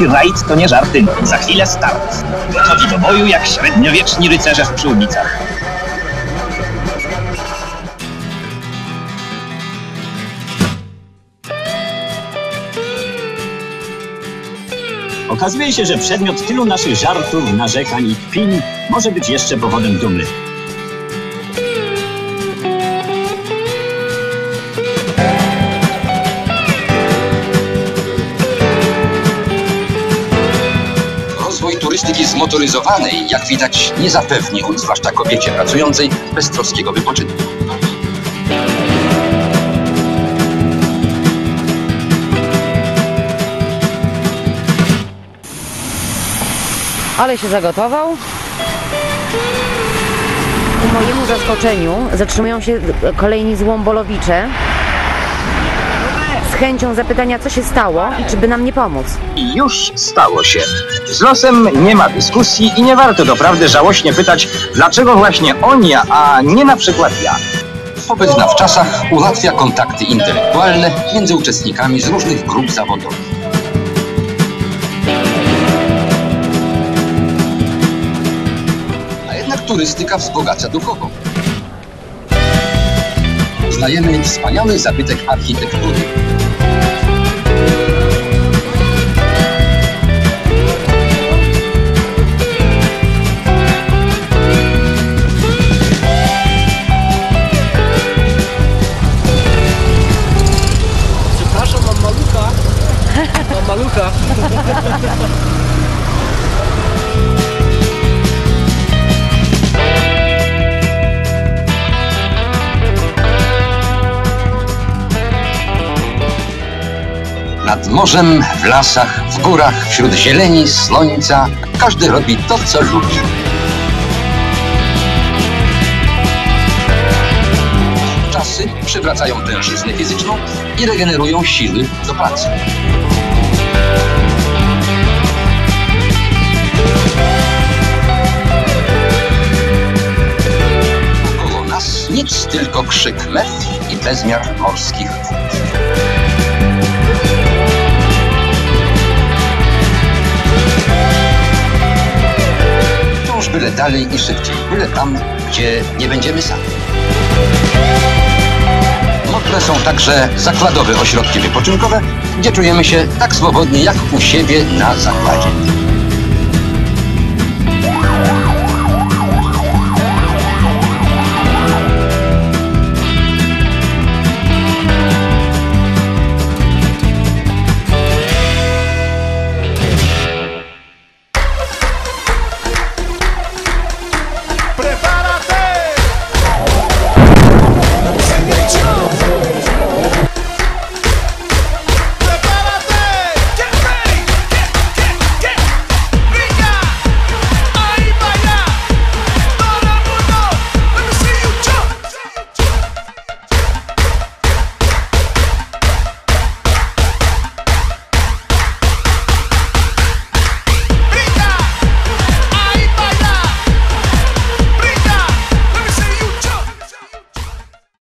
Dzisiejszy rajd to nie żarty. Za chwilę start. Gotowi do boju jak średniowieczni rycerze w przyłbicach. Okazuje się, że przedmiot tylu naszych żartów, narzekań i kpin może być jeszcze powodem dumy. Turystyki zmotoryzowanej, jak widać, nie zapewni on, zwłaszcza kobiecie pracującej, beztroskiego wypoczynku. Ale się zagotował. Ku mojemu zaskoczeniu zatrzymują się kolejni złombolowicze chęcią zapytania, co się stało i czy by nam nie pomóc. I już stało się. Z losem nie ma dyskusji i nie warto doprawdy żałośnie pytać, dlaczego właśnie oni, a nie na przykład ja. Pobyt na wczasach ułatwia kontakty intelektualne między uczestnikami z różnych grup zawodowych. A jednak turystyka wzbogaca duchowo. Poznajemy wspaniały zabytek architektury. Przepraszam, mam malucha. Mam malucha. Nad morzem, w lasach, w górach, wśród zieleni, słońca, każdy robi to, co lubi. Czasy przywracają tężyznę fizyczną i regenerują siły do pracy. Koło nas nic, tylko krzyk mew i bezmiar morskich wód. Byle dalej i szybciej, byle tam, gdzie nie będziemy sami. Modne są także zakładowe ośrodki wypoczynkowe, gdzie czujemy się tak swobodnie jak u siebie na zakładzie.